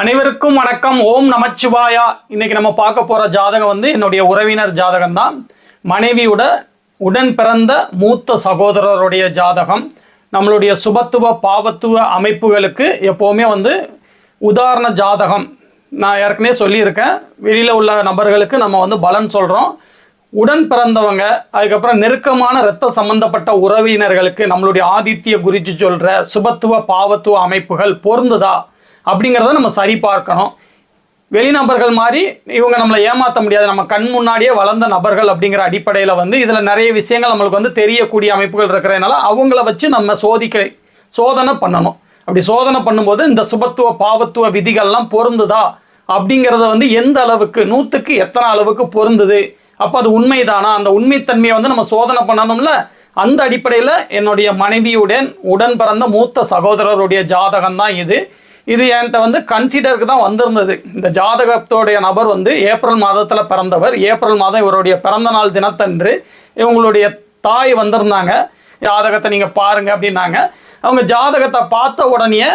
அனைவருக்கும் வணக்கம். ஓம் நமச்சிவாயா. இன்னைக்கு நம்ம பார்க்க போற ஜாதகம் வந்து என்னுடைய உறவினர் ஜாதகம் தான் மனைவியோட உடன் பிறந்த மூத்த சகோதரருடைய ஜாதகம். நம்மளுடைய சுபத்துவ பாவத்துவ அமைப்புகளுக்கு எப்போவுமே வந்து உதாரண ஜாதகம். நான் ஏற்கனவே சொல்லியிருக்கேன். வெளியில் உள்ள நபர்களுக்கு நம்ம வந்து பலன் சொல்கிறோம் உடன் பிறந்தவங்க அதுக்கப்புறம் நெருக்கமான இரத்த சம்பந்தப்பட்ட உறவினர்களுக்கு நம்மளுடைய ஆதித்ய குறித்து சொல்கிற சுபத்துவ பாவத்துவ அமைப்புகள் பொருந்துதா? அப்படிங்கிறத நம்ம சரி பார்க்கணும். வெளிநபர்கள் மாதிரி இவங்க நம்மளை ஏமாற்ற முடியாது. நம்ம கண் முன்னாடியே வளர்ந்த நபர்கள் அப்படிங்கிற அடிப்படையில் வந்து இதில் நிறைய விஷயங்கள் நம்மளுக்கு வந்து தெரியக்கூடிய அமைப்புகள் இருக்கிறதுனால அவங்கள வச்சு நம்ம சோதிக்க சோதனை பண்ணணும். அப்படி சோதனை பண்ணும்போது இந்த சுபத்துவ பாவத்துவ விதிகள்லாம் பொருந்துதா? அப்படிங்கிறத வந்து எந்த அளவுக்கு நூற்றுக்கு எத்தனை அளவுக்கு பொருந்துது? அப்போ அது உண்மைதானா? அந்த உண்மைத்தன்மையை வந்து நம்ம சோதனை பண்ணணும்ல? அந்த அடிப்படையில் என்னுடைய மனைவியுடன் உடன் பிறந்த மூத்த சகோதரருடைய ஜாதகம் தான் இது. இது என்கிட்ட வந்து கன்சிடருக்கு தான் வந்திருந்தது. இந்த ஜாதகத்தோடைய நபர் வந்து ஏப்ரல் மாதத்தில் பிறந்தவர். ஏப்ரல் மாதம் இவருடைய பிறந்த நாள் தினத்தன்று இவங்களுடைய தாய் வந்திருந்தாங்க. ஜாதகத்தை நீங்கள் பாருங்க அப்படின்னாங்க. அவங்க ஜாதகத்தை பார்த்த உடனே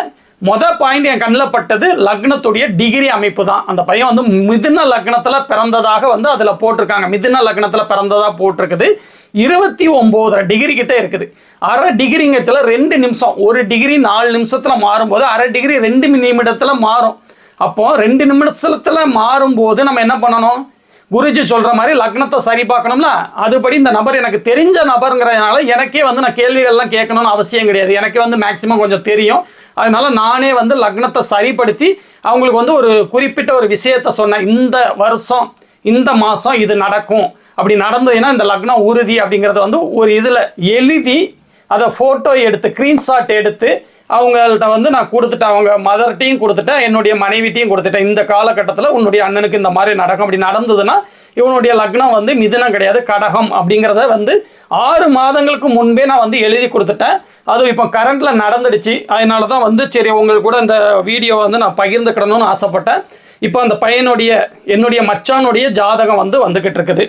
மொதல் பாயிண்ட் என் கண்ணில் பட்டது லக்னத்துடைய டிகிரி அமைப்பு தான். அந்த பையன் வந்து மிதுன லக்னத்தில் பிறந்ததாக வந்து அதில் போட்டிருக்காங்க. மிதுன லக்னத்தில் பிறந்ததாக போட்டிருக்குது. இருபத்தி ஒம்போதரை டிகிரி கிட்ட இருக்குது. அரை டிகிரிங்கத்தில் ரெண்டு நிமிஷம் ஒரு டிகிரி நாலு நிமிஷத்தில் மாறும்போது அரை டிகிரி ரெண்டு நிமிடத்தில் மாறும். அப்போது ரெண்டு நிமிஷத்தில் மாறும்போது நம்ம என்ன பண்ணணும்? குருஜி சொல்கிற மாதிரி லக்னத்தை சரி பார்க்கணும்ல? அதுபடி இந்த நபர் எனக்கு தெரிஞ்ச நபருங்கிறதுனால எனக்கே வந்து நான் கேள்விகள்லாம் கேட்கணும்னு அவசியம் கிடையாது. எனக்கே வந்து மேக்சிமம் கொஞ்சம் தெரியும். அதனால நானே வந்து லக்னத்தை சரிப்படுத்தி அவங்களுக்கு வந்து ஒரு குறிப்பிட்ட ஒரு விஷயத்த சொன்னேன். இந்த வருஷம் இந்த மாதம் இது நடக்கும். அப்படி நடந்ததுன்னா இந்த லக்னம் உறுதி அப்படிங்கிறத வந்து ஒரு இதில் எழுதி அதை ஃபோட்டோ எடுத்து ஸ்க்ரீன்ஷாட் எடுத்து அவங்கள்ட்ட வந்து நான் கொடுத்துட்டேன். அவங்க மதர்ட்டையும் கொடுத்துட்டேன் என்னுடைய மனைவிட்டையும் கொடுத்துட்டேன். இந்த காலகட்டத்தில் உன்னுடைய அண்ணனுக்கு இந்த மாதிரி நடக்கும். அப்படி நடந்ததுன்னா இவனுடைய லக்னம் வந்து மிதுனம் கிடையாது கடகம் அப்படிங்கிறத வந்து ஆறு மாதங்களுக்கு முன்பே நான் வந்து எழுதி கொடுத்துட்டேன். அதுவும் இப்போ கரண்ட்டில் நடந்துடுச்சு. அதனால தான் வந்து சரி உங்களுக்கு கூட இந்த வீடியோ வந்து நான் பகிர்ந்துக்கிடணும்னு ஆசைப்பட்டேன். இப்போ அந்த பையனுடைய என்னுடைய மச்சானுடைய ஜாதகம் வந்து வந்துக்கிட்டு இருக்குது.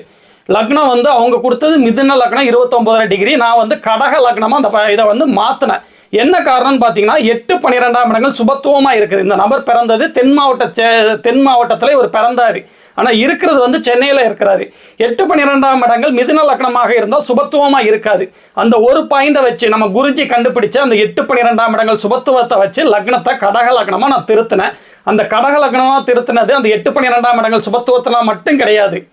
லக்னம் வந்து அவங்க கொடுத்தது மிதுன லக்னம் இருபத்தொம்போதரை டிகிரி. நான் வந்து கடக லக்னமாக அந்த ப- இதை வந்து மாற்றினேன் என்ன காரணம்னு பார்த்தீங்கன்னா எட்டு பன்னிரெண்டாம் இடங்கள் சுபத்துவமாக இருக்குது. இந்த நபர் பிறந்தது தென் மாவட்ட செ- தென் மாவட்டத்தில் இவர் பிறந்தார். ஆனால் இருக்கிறது வந்து சென்னையில் இருக்கிறாரு. எட்டு பன்னிரெண்டாம் இடங்கள் மிதுன லக்னமாக இருந்தால் சுபத்துவமாக இருக்காது. அந்த ஒரு பாயிண்டை வச்சு நம்ம குருஜி கண்டுபிடிச்ச அந்த எட்டு பன்னிரெண்டாம் இடங்கள் சுபத்துவத்தை வச்சு லக்னத்தை கடக லக்னமாக நான் திருத்தினேன். அந்த கடக லக்னமாக திருத்தினது அந்த எட்டு பன்னிரெண்டாம் இடங்கள் சுபத்துவத்தில் மட்டும் கிடையாது.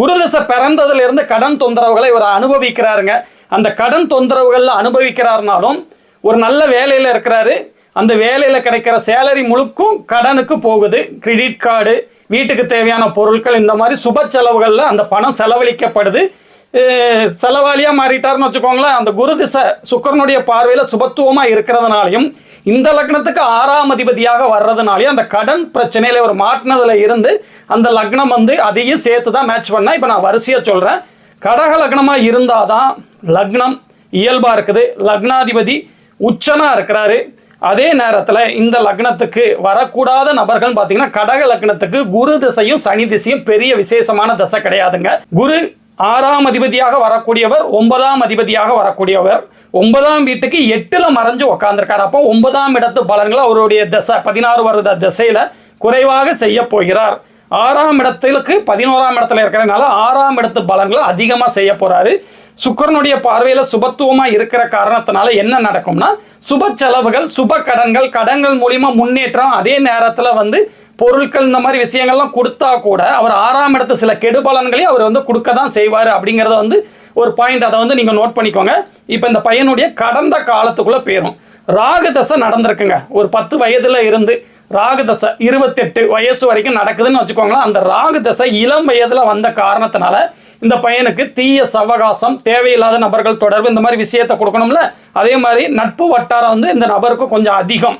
குருதசை பிறந்ததுல இருந்து கடன் தொந்தரவுகளை இவர் அனுபவிக்கிறாருங்க. அந்த கடன் தொந்தரவுகளில் அனுபவிக்கிறாருனாலும் ஒரு நல்ல வேலையில் இருக்கிறாரு. அந்த வேலையில் கிடைக்கிற சேலரி முழுக்கும் கடனுக்கு போகுது. கிரெடிட் கார்டு வீட்டுக்கு தேவையான பொருட்கள் இந்த மாதிரி சுப செலவுகளில் அந்த பணம் செலவழிக்கப்படுது. செலவாளியாக மாறிட்டாருன்னு வச்சுக்கோங்களேன். அந்த குரு திசை சுக்கரனுடைய பார்வையில் சுபத்துவமாக இருக்கிறதுனாலையும் இந்த லக்னத்துக்கு ஆறாம் அதிபதியாக வர்றதுனாலையும் அந்த கடன் பிரச்சனையில ஒரு மாட்டினதுல இருந்து அந்த லக்னம் வந்து அதையும் சேர்த்து தான் மேட்ச் பண்ணேன் இப்போ நான் வரிசையாக சொல்கிறேன் கடக லக்னமாக இருந்தால் தான் லக்னம் இயல்பாக இருக்குது. லக்னாதிபதி உச்சனாக இருக்கிறாரு. அதே நேரத்தில் இந்த லக்னத்துக்கு வரக்கூடாத நபர்கள் பார்த்தீங்கன்னா கடக லக்னத்துக்கு குரு திசையும் சனி திசையும் பெரிய விசேஷமான திசை கிடையாதுங்க. குரு ஆறாம் அதிபதியாக வரக்கூடியவர் ஒன்பதாம் அதிபதியாக வரக்கூடியவர். ஒன்பதாம் வீட்டுக்கு எட்டுல மறைஞ்சு உக்காந்துருக்கார். அப்போ ஒன்பதாம் இடத்து பலன்களை அவருடைய திசை பதினாறு வருட திசையில குறைவாக செய்ய போகிறார். ஆறாம் இடத்துக்கு பதினோராம் இடத்துல இருக்கிறனால ஆறாம் இடத்து பலன்களை அதிகமாக செய்ய போகிறாரு சுக்கரனுடைய பார்வையில் சுபத்துவமாக இருக்கிற காரணத்தினால என்ன நடக்கும்னா சுப செலவுகள் சுப கடன்கள் கடன்கள் மூலிமா முன்னேற்றம் அதே நேரத்தில் வந்து பொருட்கள் இந்த மாதிரி விஷயங்கள்லாம் கொடுத்தா கூட அவர் ஆறாம் இடத்து சில கெடுபலன்களையும் அவர் வந்து கொடுக்க தான் செய்வார் அப்படிங்கிறத வந்து ஒரு பாயிண்ட் அதை வந்து நீங்கள் நோட் பண்ணிக்கோங்க. இப்போ இந்த பையனுடைய கடந்த காலத்துக்குள்ளே போயிடும் ராகு தசை நடந்திருக்குங்க. ஒரு பத்து வயதில் இருந்து ராகு தசை இருபத்தெட்டு வயசு வரைக்கும் நடக்குதுன்னு வச்சுக்கோங்களேன். அந்த ராகு தசை இளம் வயதில் வந்த காரணத்தினால இந்த பையனுக்கு தீய சவகாசம் தேவையில்லாத நபர்கள் தொடர்பு இந்த மாதிரி விஷயத்தை கொடுக்கணும்ல. அதே மாதிரி நட்பு வட்டாரம் வந்து இந்த நபருக்கு கொஞ்சம் அதிகம்.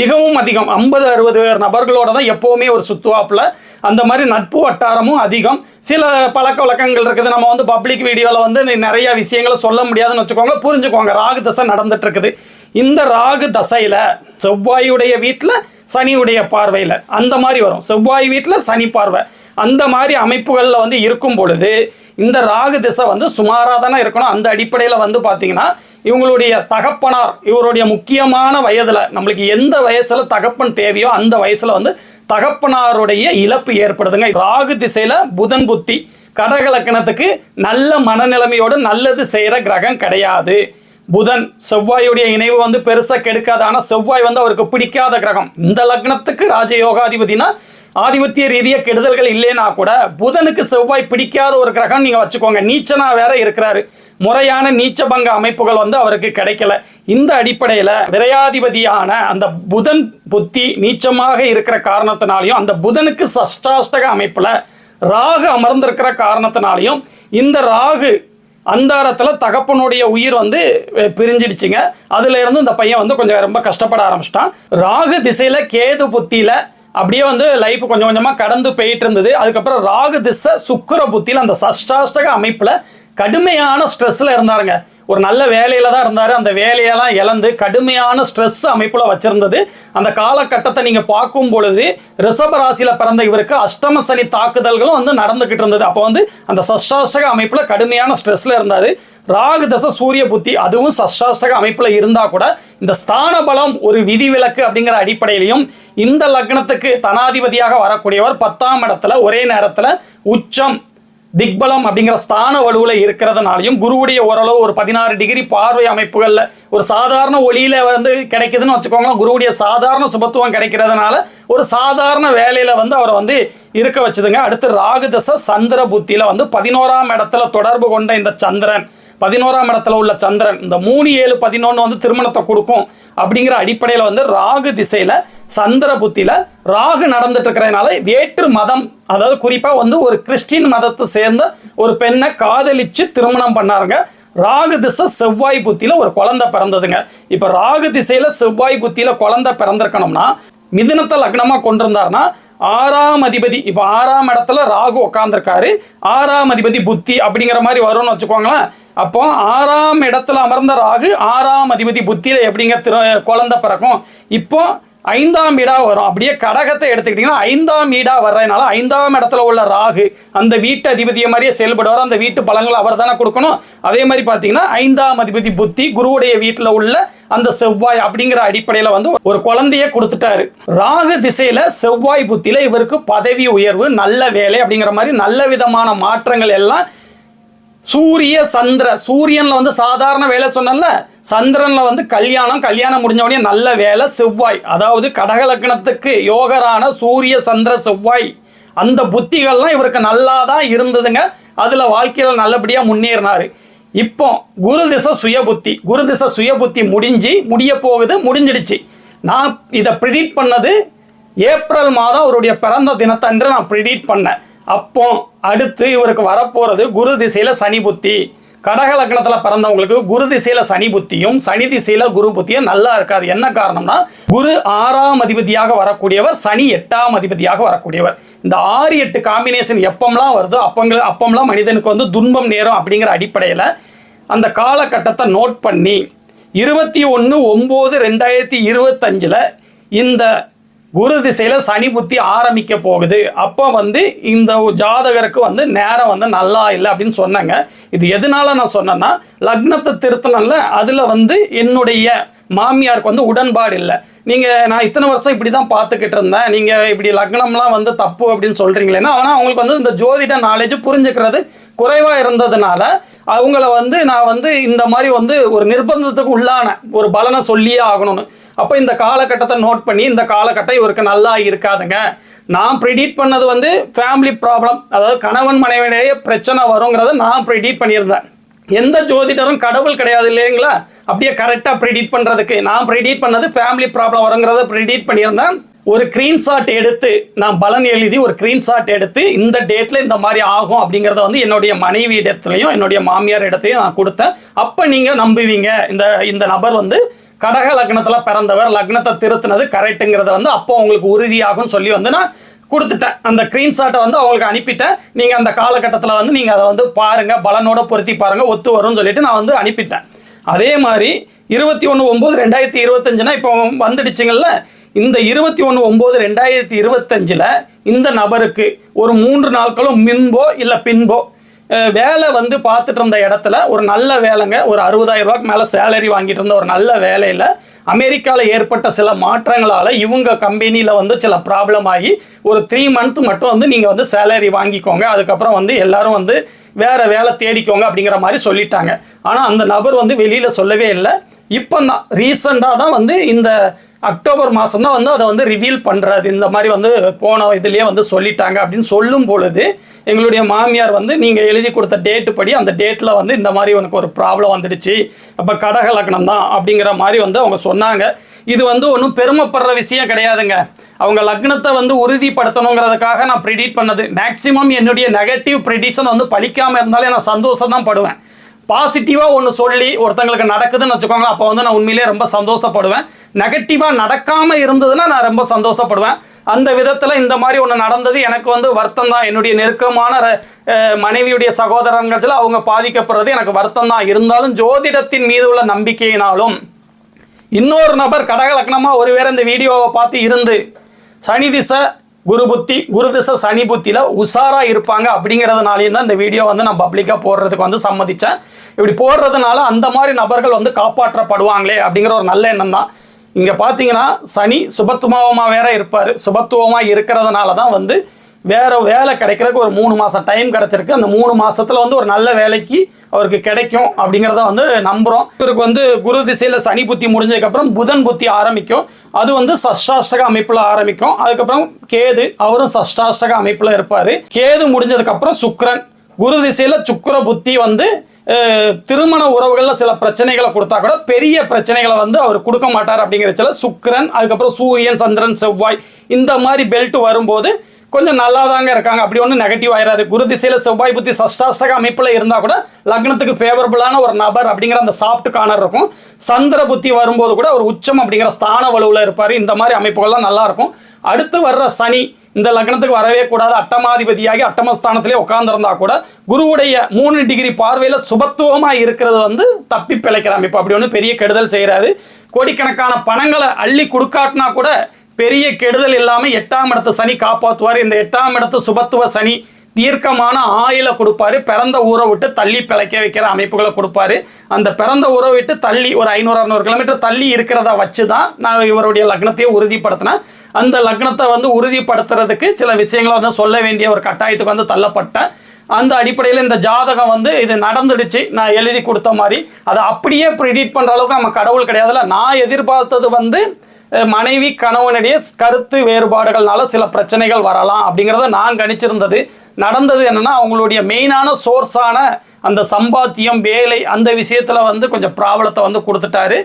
மிகவும் அதிகம். ஐம்பது அறுபது நபர்களோட தான் எப்போவுமே ஒரு சுத்துவாப்பில். அந்த மாதிரி நட்பு வட்டாரமும் அதிகம். சில பழக்க வழக்கங்கள் இருக்குது. நம்ம வந்து பப்ளிக் வீடியோவில் வந்து நிறைய விஷயங்களை சொல்ல முடியாதுன்னு வச்சுக்கோங்க. புரிஞ்சுக்கோங்க. ராகு தசை நடந்துட்டு இருக்குது இந்த ராகு தசையில் செவ்வாயுடைய வீட்டில் சனியுடைய பார்வையில் அந்த மாதிரி வரும். செவ்வாய் வீட்டில் சனி பார்வை. அந்த மாதிரி அமைப்புகளில் வந்து இருக்கும் பொழுது இந்த ராகு திசை வந்து சுமாராக தானே இருக்கணும். அந்த அடிப்படையில் வந்து பார்த்திங்கன்னா இவங்களுடைய தகப்பனார் இவருடைய முக்கியமான வயதில் நம்மளுக்கு எந்த வயசில் தகப்பன் தேவையோ அந்த வயசில் வந்து தகப்பனாருடைய இழப்பு ஏற்படுதுங்க. ராகு திசையில் புதன் புத்தி கடகலக்கணத்துக்கு நல்ல மனநிலைமையோடு நல்லது செய்கிற கிரகம் கிடையாது. புதன் செவ்வாயுடைய இணைவு வந்து பெருசாக கெடுக்காது. ஆனால் செவ்வாய் வந்து அவருக்கு பிடிக்காத கிரகம். இந்த லக்னத்துக்கு ராஜயோகாதிபதினா ஆதிபத்திய ரீதியாக கெடுதல்கள் இல்லைன்னா கூட புதனுக்கு செவ்வாய் பிடிக்காத ஒரு கிரகம் நீங்கள் வச்சுக்கோங்க. நீச்சனா வேற இருக்கிறாரு. முறையான நீச்சபங்க அமைப்புகள் வந்து அவருக்கு கிடைக்கல. இந்த அடிப்படையில் விரையாதிபதியான அந்த புதன் புத்தி நீச்சமாக இருக்கிற காரணத்தினாலையும் அந்த புதனுக்கு சஷ்டாஷ்டக அமைப்பில் ராகு அமர்ந்திருக்கிற காரணத்தினாலையும் இந்த ராகு அந்தாரத்தில் தகப்பனுடைய உயிர் வந்து பிரிஞ்சிடுச்சுங்க. அதுலேருந்து இந்த பையன் வந்து கொஞ்சம் ரொம்ப கஷ்டப்பட ஆரம்பிச்சிட்டான். ராகு திசையில் கேது புத்தியில் அப்படியே வந்து லைஃப் கொஞ்சம் கொஞ்சமாக கடந்து போயிட்டு இருந்தது. அதுக்கப்புறம் ராகு திசை சுக்கிர புத்தியில் அந்த சஷ்டாஷ்டக அமைப்பில் கடுமையான ஸ்ட்ரெஸ்ஸில் இருந்தாருங்க. ஒரு நல்ல வேலையில தான் இருந்தார். அந்த வேலையெல்லாம் இழந்து கடுமையான ஸ்ட்ரெஸ் அமைப்பில் வச்சிருந்தது. அந்த காலகட்டத்தை நீங்கள் பார்க்கும் பொழுது ரிஷப ராசியில் பிறந்த இவருக்கு அஷ்டம சனி தாக்குதல்களும் வந்து நடந்துக்கிட்டு இருந்தது. அப்போ வந்து அந்த சஷ்டாஷ்டக அமைப்பில் கடுமையான ஸ்ட்ரெஸ்ஸில் இருந்தார். ராகு தசை சூரிய புத்தி அதுவும் சஷ்டாஷ்டக அமைப்பில் இருந்தால் கூட இந்த ஸ்தான பலம் ஒரு விதிவிலக்கு அப்படிங்கிற அடிப்படையிலையும் இந்த லக்னத்துக்கு தனாதிபதியாக வரக்கூடியவர் பத்தாம் இடத்துல ஒரே நேரத்தில் உச்சம் திக்பலம் அப்படிங்கிற ஸ்தான வலுவில் இருக்கிறதுனாலையும் குருவுடைய ஓரளவு ஒரு பதினாறு டிகிரி பார்வை அமைப்புகளில் ஒரு சாதாரண ஒளியில் வந்து கிடைக்குதுன்னு வச்சுக்கோங்களேன். குருவுடைய சாதாரண சுபத்துவம் கிடைக்கிறதுனால ஒரு சாதாரண வேலையில் வந்து அவரை வந்து இருக்க வச்சுதுங்க. அடுத்து ராகு தசை சந்திர புத்தியில் வந்து பதினோராம் இடத்துல தொடர்பு கொண்ட இந்த சந்திரன் பதினோராம் இடத்துல உள்ள சந்திரன் இந்த மூணு ஏழு பதினொன்று வந்து திருமணத்தை கொடுக்கும் அப்படிங்கிற அடிப்படையில் வந்து ராகு திசையில் சந்திர புத்தியில் ராகு நடந்துட்டு இருக்கிறதுனால வேற்று மதம் அதாவது குறிப்பாக வந்து ஒரு கிறிஸ்டின் மதத்தை சேர்ந்த ஒரு பெண்ணை காதலித்து திருமணம் பண்ணாருங்க. ராகு திசை செவ்வாய் புத்தியில் ஒரு குழந்தை பிறந்ததுங்க. இப்போ ராகு திசையில் செவ்வாய் புத்தியில் குழந்தை பிறந்திருக்கணும்னா மிதினத்தை லக்னமாக கொண்டிருந்தாருன்னா ஆறாம் அதிபதி இப்போ ஆறாம் இடத்துல ராகு உட்காந்துருக்காரு ஆறாம் அதிபதி புத்தி அப்படிங்கிற மாதிரி வரும்னு வச்சுக்கோங்களேன். அப்போ ஆறாம் இடத்துல அமர்ந்த ராகு ஆறாம் அதிபதி புத்தியில் எப்படிங்க திரு குழந்தை பிறக்கும்? இப்போ ஐந்தாம் வீடாக வரும். அப்படியே கடகத்தை எடுத்துக்கிட்டிங்கன்னா ஐந்தாம் வீடாக வர்றதுனால ஐந்தாம் இடத்துல உள்ள ராகு அந்த வீட்டு அதிபதியை மாதிரியே செயல்படுவார். அந்த வீட்டு பலங்களை அவர் தானே கொடுக்கணும். அதே மாதிரி பார்த்தீங்கன்னா ஐந்தாம் அதிபதி புத்தி குருவுடைய வீட்டில் உள்ள அந்த செவ்வாய் அப்படிங்கிற அடிப்படையில் வந்து ஒரு குழந்தைய கொடுத்துட்டாரு. ராகு திசையில செவ்வாய் புத்தியில இவருக்கு பதவி உயர்வு நல்ல வேலை அப்படிங்கிற மாதிரி நல்ல விதமான மாற்றங்கள் எல்லாம் சூரிய சந்திர சூரியன்ல வந்து சாதாரண வேலை சொன்னல சந்திரன்ல வந்து கல்யாணம் கல்யாணம் முடிஞ்ச உடனே நல்ல வேலை செவ்வாய். அதாவது கடக லக்னத்துக்கு யோகரான சூரிய சந்திர செவ்வாய். அந்த புத்திகள்லாம் இவருக்கு நல்லா தான் இருந்ததுங்க. அதுல வாழ்க்கையில நல்லபடியா முன்னேறினார். இப்போ குரு திசை சுய புத்தி. குரு திசை சுய புத்தி முடிஞ்சு முடிய போகுது முடிஞ்சிடுச்சு. நான் இதை ப்ரிடிக்ட் பண்ணது ஏப்ரல் மாதம் அவருடைய பிறந்த தினத்தன்று நான் ப்ரிடிக்ட் பண்ணேன். அப்போ அடுத்து இவருக்கு வரப்போகிறது குரு திசையில் சனி புத்தி. கடக பிறந்தவங்களுக்கு குரு திசையில சனி புத்தியும் சனி திசையில குரு புத்தியும் நல்லா இருக்காது. என்ன காரணம்னா குரு ஆறாம் அதிபதியாக வரக்கூடியவர் சனி எட்டாம் அதிபதியாக வரக்கூடியவர். இந்த ஆறு எட்டு காம்பினேஷன் எப்பம்லாம் வருதோ அப்பங்க அப்பம்லாம் மனிதனுக்கு வந்து துன்பம் நேரும் அப்படிங்கிற அடிப்படையில் அந்த காலகட்டத்தை நோட் பண்ணி இருபத்தி ஒன்று ஒம்பது ரெண்டாயிரத்தி இருபத்தஞ்சில் இந்த குரு திசையில சனி புத்தி ஆரம்பிக்க போகுது. அப்போ வந்து இந்த ஜாதகருக்கு வந்து நேரம் வந்து நல்லா இல்லை அப்படின்னு சொன்னாங்க. இது எதனால நான் சொன்னேன்னா லக்னத்தை திருத்தனம்ல அதுல வந்து என்னுடைய மாமியாருக்கு வந்து உடன்பாடு இல்லை. நீங்க நான் இத்தனை வருஷம் இப்படி தான் பார்த்துக்கிட்டு இருந்தேன். நீங்க இப்படி லக்னம்லாம் வந்து தப்பு அப்படின்னு சொல்றீங்களேன்னா ஆனால் அவங்களுக்கு வந்து இந்த ஜோதிட நாலேஜ் புரிஞ்சுக்கிறது குறைவா இருந்ததுனால அவங்கள வந்து நான் வந்து இந்த மாதிரி வந்து ஒரு நிர்பந்தத்துக்கு உள்ளான ஒரு பலனை சொல்லியே ஆகணும்னு. அப்போ இந்த காலகட்டத்தை நோட் பண்ணி இந்த காலகட்டம் இவருக்கு நல்லா இருக்காதுங்க. நான் ப்ரிடிக்ட் பண்ணது வந்து ஃபேமிலி ப்ராப்ளம் அதாவது கணவன் மனைவியிடையே பிரச்சனை வருங்கிறத நான் ப்ரிடிக்ட் பண்ணியிருந்தேன். எந்த ஜோதிடரும் கடவுள் கிடையாது இல்லைங்களா? அப்படியே கரெக்டாக ப்ரிடிக்ட் பண்ணுறதுக்கு நான் ப்ரிடிக்ட் பண்ணது ஃபேமிலி ப்ராப்ளம் வருங்கிறத ப்ரிடிக்ட் பண்ணியிருந்தேன். ஒரு ஸ்க்ரீன்ஷாட் எடுத்து நான் பலன் எழுதி ஒரு ஸ்க்ரீன்ஷாட் எடுத்து இந்த டேட்டில் இந்த மாதிரி ஆகும் அப்படிங்கிறத வந்து என்னுடைய மனைவி இடத்துலையும் என்னுடைய மாமியார் இடத்தையும் நான் கொடுத்தேன். அப்போ நீங்கள் நம்புவீங்க. இந்த இந்த நபர் வந்து கடக லக்னத்தில் பிறந்தவர் லக்னத்தை திருத்தினது கரெக்ட்டுங்கிறத வந்து அப்போ உங்களுக்கு உறுதியாகும் சொல்லி வந்து நான் கொடுத்துட்டேன். அந்த ஸ்க்ரீன்ஷாட்டை வந்து அவங்களுக்கு அனுப்பிட்டேன். நீங்கள் அந்த காலகட்டத்தில் வந்து நீங்கள் அதை வந்து பாருங்கள் பலனோட பொருத்தி பாருங்கள் ஒத்து வரும்னு சொல்லிட்டு நான் வந்து அனுப்பிட்டேன். அதே மாதிரி இருபத்தி ஒன்று ஒம்பது ரெண்டாயிரத்தி இருபத்தஞ்சுனா இப்போ வந்துடுச்சுங்கள்ல இந்த இருபத்தி ஒன்று ஒம்பது ரெண்டாயிரத்தி இருபத்தஞ்சில் இந்த நபருக்கு ஒரு மூன்று நாட்களும் முன்போ இல்லை பின்போ வேலை வந்து பார்த்துட்டு இருந்த இடத்துல ஒரு நல்ல வேலைங்க. ஒரு அறுபதாயிரம் ரூபாய்க்கு மேலே சேலரி வாங்கிட்டு இருந்த ஒரு நல்ல வேலையில் அமெரிக்காவில் ஏற்பட்ட சில மாற்றங்களால் இவங்க கம்பெனியில் வந்து சில ப்ராப்ளம் ஆகி ஒரு த்ரீ மந்த் மட்டும் வந்து நீங்கள் வந்து சேலரி வாங்கிக்கோங்க. அதுக்கப்புறம் வந்து எல்லாரும் வந்து வேறு வேலை தேடிக்கோங்க அப்படிங்கிற மாதிரி சொல்லிட்டாங்க. ஆனால் அந்த நபர் வந்து வெளியில் சொல்லவே இல்லை. இப்போ தான் ரீசெண்டாக தான் வந்து இந்த அக்டோபர் மாதம் தான் வந்து அதை வந்து ரிவீல் பண்ணுறது இந்த மாதிரி வந்து போன இதுலேயே வந்து சொல்லிட்டாங்க அப்படின்னு சொல்லும் பொழுது எங்களுடைய மாமியார் வந்து நீங்கள் எழுதி கொடுத்த டேட்டு படி அந்த டேட்டில் வந்து இந்த மாதிரி உனக்கு ஒரு ப்ராப்ளம் வந்துடுச்சு. அப்போ கடக லக்னம் தான் அப்படிங்கிற மாதிரி வந்து அவங்க சொன்னாங்க. இது வந்து ஒன்றும் பெருமைப்படுற விஷயம் கிடையாதுங்க. அவங்க லக்னத்தை வந்து உறுதிப்படுத்தணுங்கிறதுக்காக நான் ப்ரிடிட் பண்ணது. மேக்ஸிமம் என்னுடைய நெகட்டிவ் ப்ரிடிஷன் வந்து பழிக்காமல் இருந்தாலே நான் சந்தோஷம் தான் படுவேன் பாசிட்டிவாக ஒன்று சொல்லி ஒருத்தங்களுக்கு நடக்குதுன்னு வச்சுக்கோங்களேன் அப்போ வந்து நான் உண்மையிலேயே ரொம்ப சந்தோஷப்படுவேன். நெகட்டிவாக நடக்காமல் இருந்ததுன்னா நான் ரொம்ப சந்தோஷப்படுவேன். அந்த விதத்தில் இந்த மாதிரி ஒன்று நடந்தது எனக்கு வந்து வருத்தம் தான். என்னுடைய நெருக்கமான மனைவியுடைய சகோதரங்கத்தில் அவங்க பாதிக்கப்படுறது எனக்கு வருத்தம் தான். இருந்தாலும் ஜோதிடத்தின் மீது உள்ள நம்பிக்கையினாலும் இன்னொரு நபர் கடகலக்னமாக ஒருவேளை இந்த வீடியோவை பார்த்து இருந்து சனி திசை குரு புத்தி குரு திசை சனி புத்தியில் உஷாராக இருப்பாங்க அப்படிங்கிறதுனாலையும் தான் இந்த வீடியோ வந்து நான் பப்ளிக்காக போடுறதுக்கு வந்து சம்மதிச்சேன். இப்படி போடுறதுனால அந்த மாதிரி நபர்கள் வந்து காப்பாற்றப்படுவாங்களே அப்படிங்கிற ஒரு நல்ல எண்ணம் தான். இங்கே பார்த்தீங்கன்னா சனி சுபத்துவமாக வேற இருப்பார். சுபத்துவமாக இருக்கிறதுனால தான் வந்து வேறு வேலை கிடைக்கிறதுக்கு ஒரு மூணு மாதம் டைம் கிடைச்சிருக்கு. அந்த மூணு மாதத்தில் வந்து ஒரு நல்ல வேலைக்கு அவருக்கு கிடைக்கும் அப்படிங்கிறத வந்து நம்புகிறோம் இவருக்கு வந்து குரு திசையில் சனி புத்தி முடிஞ்சதுக்கப்புறம் புதன் புத்தி ஆரம்பிக்கும். அது வந்து சஷ்டாஷ்டக அமைப்பில் ஆரம்பிக்கும். அதுக்கப்புறம் கேது அவரும் சஷ்டாஷ்டக அமைப்பில் இருப்பார். கேது முடிஞ்சதுக்கப்புறம் சுக்ரன் குரு திசையில் சுக்கர புத்தி வந்து திருமண உறவுகளில் சில பிரச்சனைகளை கொடுத்தா கூட பெரிய பிரச்சனைகளை வந்து அவர் கொடுக்க மாட்டார் அப்படிங்கிறதுல சுக்கரன் அதுக்கப்புறம் சூரியன் சந்திரன் செவ்வாய் இந்த மாதிரி பெல்ட் வரும்போது கொஞ்சம் நல்லா தாங்க இருக்காங்க. அப்படி ஒன்றும் நெகட்டிவ் ஆயிராது. குரு திசையில் செவ்வாய் புத்தி சஷ்டாஷ்டக அமைப்பில் இருந்தால் கூட லக்னத்துக்கு ஃபேவரபுளான ஒரு நபர் அப்படிங்கிற அந்த சாஃப்ட் கார்னர் இருக்கும். சந்திர புத்தி வரும்போது கூட ஒரு உச்சம் அப்படிங்கிற ஸ்தான வலுவில் இருப்பார். இந்த மாதிரி அமைப்புகள்லாம் நல்லாயிருக்கும் அடுத்து வர்ற சனி இந்த லக்னத்துக்கு வரவே கூடாது. அட்டமாதிபதியாகி அட்டமஸ்தானத்திலே உட்காந்துருந்தா கூட குருவுடைய மூணு டிகிரி பார்வையில் சுபத்துவமாக இருக்கிறது வந்து தப்பி பிழைக்கிற அமைப்பு அப்படி ஒன்றும் பெரிய கெடுதல் செய்கிறாரு கோடிக்கணக்கான பணங்களை அள்ளி கொடுக்காட்டினா கூட பெரிய கெடுதல் இல்லாமல் எட்டாம் இடத்து சனி காப்பாற்றுவார் இந்த எட்டாம் இடத்து சுபத்துவ சனி தீர்க்கமான ஆயில கொடுப்பாரு. பிறந்த ஊரை விட்டு தள்ளி பிழைக்க வைக்கிற அமைப்புகளை கொடுப்பாரு. அந்த பிறந்த ஊரை விட்டு தள்ளி ஒரு ஐநூறு அறுநூறு கிலோமீட்டர் தள்ளி இருக்கிறத வச்சு தான் நான் இவருடைய லக்னத்தையே உறுதிப்படுத்தினேன். அந்த லக்னத்தை வந்து உறுதிப்படுத்துறதுக்கு சில விஷயங்களை வந்து சொல்ல வேண்டிய ஒரு கட்டாயத்துக்கு வந்து தள்ளப்பட்டேன். அந்த அடிப்படையில் இந்த ஜாதகம் வந்து இது நடந்துடுச்சு. நான் எழுதி கொடுத்த மாதிரி. அதை அப்படியே ப்ரிடிக்ட் பண்ணுற அளவுக்கு நம்ம கடவுள் கிடையாதுல நான் எதிர்பார்த்தது வந்து மனைவி கணவனுடைய கருத்து வேறுபாடுகள்னால சில பிரச்சனைகள் வரலாம் அப்படிங்கிறத நான் கணிச்சிருந்தது. நடந்தது என்னென்னா அவங்களுடைய மெயினான சோர்ஸான அந்த சம்பாத்தியம் வேலை அந்த விஷயத்தில் வந்து கொஞ்சம் ப்ராப்ளத்தை வந்து கொடுத்துட்டாரு.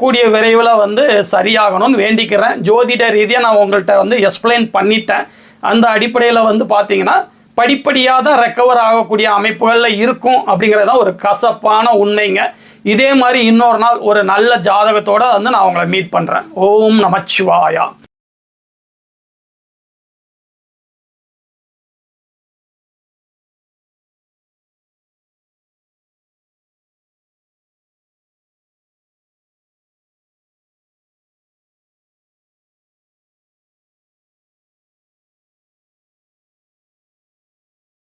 கூடிய விரைவில் வந்து சரியாகணும்னு வேண்டிக்கிறேன். ஜோதிட ரீதியாக நான் உங்கள்கிட்ட வந்து எக்ஸ்பிளைன் பண்ணிட்டேன். அந்த அடிப்படையில் வந்து பார்த்தீங்கன்னா படிப்படியாக தான் ரெக்கவர் ஆகக்கூடிய அமைப்புகளில் இருக்கும் அப்படிங்கிறது தான் ஒரு கசப்பான உண்மைங்க. இதே மாதிரி இன்னொரு நாள் ஒரு நல்ல ஜாதகத்தோடு வந்து நான் உங்களை மீட் பண்ணுறேன் ஓம் நமச்சிவாயா.